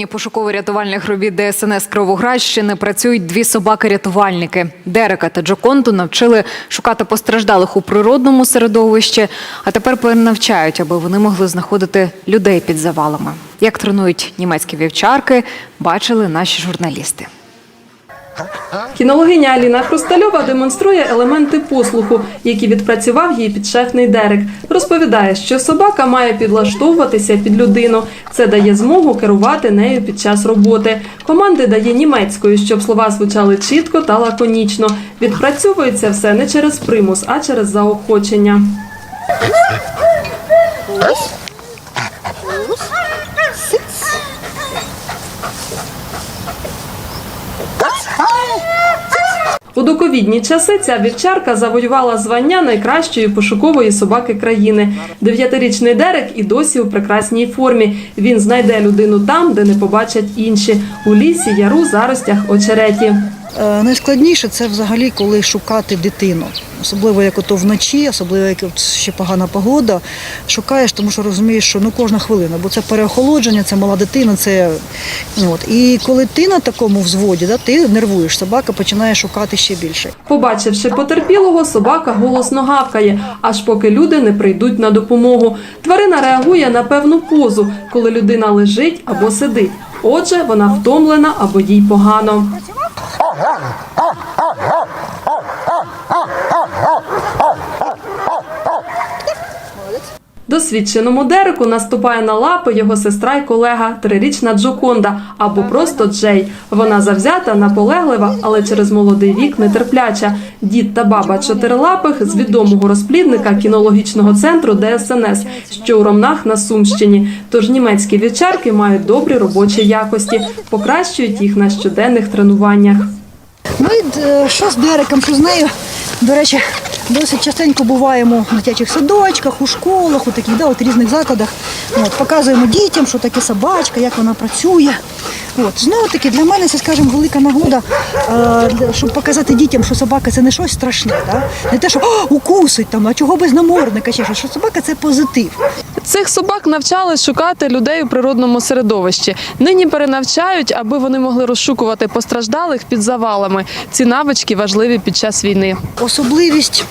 зоні пошуково-рятувальних робіт ДСНС Кровоградщини працюють дві собаки-рятувальники. Дерека та Джоконту навчили шукати постраждалих у природному середовищі, а тепер перенавчають, аби вони могли знаходити людей під завалами. Як тренують німецькі вівчарки, бачили наші журналісти. Кінологиня Аліна Хрустальова демонструє елементи послуху, які відпрацював її підшефний Дерек. Розповідає, що собака має підлаштовуватися під людину. Це дає змогу керувати нею під час роботи. Команди дає німецькою, щоб слова звучали чітко та лаконічно. Відпрацьовується все не через примус, а через заохочення. У доковідні часи ця вівчарка завоювала звання найкращої пошукової собаки країни. Дев'ятирічний Дерек і досі у прекрасній формі. Він знайде людину там, де не побачать інші у лісі, яру, заростях, очереті. Е, Найскладніше це взагалі, коли шукати дитину. Особливо як ото вночі, особливо як ще погана погода. Шукаєш, тому що розумієш, що ну кожна хвилина, бо це переохолодження, це мала дитина, це от. І коли ти на такому взводі, да, ти нервуєш, собака починає шукати ще більше. Побачивши потерпілого, собака голосно гавкає, аж поки люди не прийдуть на допомогу. Тварина реагує на певну позу, коли людина лежить або сидить. Отже, вона втомлена або їй погано. Досвідченому Дереку наступає на лапи його сестра й колега, трирічна Джоконда або просто Джей. Вона завзята, наполеглива, але через молодий вік нетерпляча. Дід та баба чотирилапих з відомого розплідника кінологічного центру ДСНС, що у Ромнах на Сумщині. Тож німецькі вівчарки мають добрі робочі якості, покращують їх на щоденних тренуваннях. Ми е, що з Дереком, що з нею, до речі, досить частенько буваємо в дитячих садочках, у школах, у таких да, от різних закладах. От, показуємо дітям, що таке собачка, як вона працює. От, знову таки, для мене це, скажімо, велика нагода, е, щоб показати дітям, що собака це не щось страшне. Да? Не те, що «О, укусить там, а чого без намордника, чи що, що собака це позитив. Цих собак навчали шукати людей у природному середовищі. Нині перенавчають, аби вони могли розшукувати постраждалих під завалами. Ці навички важливі під час війни. Особливість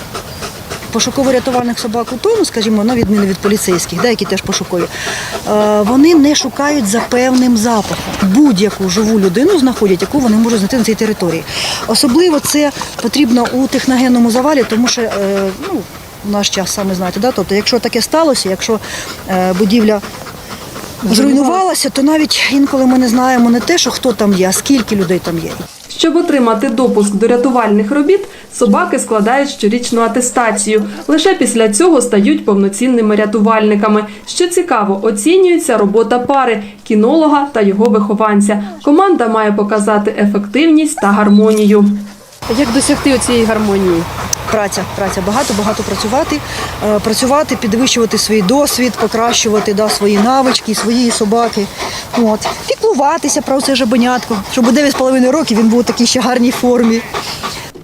пошуково-рятувальних собак у тому, скажімо, на відміну від поліцейських, да, які теж пошукові, е, вони не шукають за певним запахом. Будь-яку живу людину знаходять, яку вони можуть знайти на цій території. Особливо це потрібно у техногенному завалі, тому що е, ну, в наш час саме знаєте, да? тобто, якщо таке сталося, якщо е, будівля зруйнувалася, то навіть інколи ми не знаємо не те, що хто там є, а скільки людей там є. Щоб отримати допуск до рятувальних робіт, собаки складають щорічну атестацію. Лише після цього стають повноцінними рятувальниками. Що цікаво, оцінюється робота пари кінолога та його вихованця. Команда має показати ефективність та гармонію. Як досягти цієї гармонії? Праця, праця, багато, багато працювати, е, працювати, підвищувати свій досвід, покращувати да, свої навички, свої собаки. От. Піклуватися про це жабенятко, щоб у 9,5 років він був у такій ще гарній формі.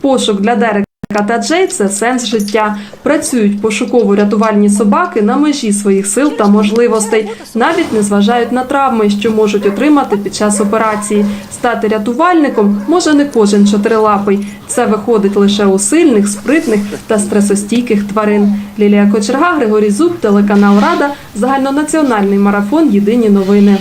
Пошук для Дерека та Джей це сенс життя. Працюють пошуково-рятувальні собаки на межі своїх сил та можливостей, навіть не зважають на травми, що можуть отримати під час операції. Стати рятувальником може не кожен чотирилапий. Це виходить лише у сильних, спритних та стресостійких тварин. Лілія Кочерга, Григорій Зуб, телеканал Рада, загальнонаціональний марафон Єдині новини.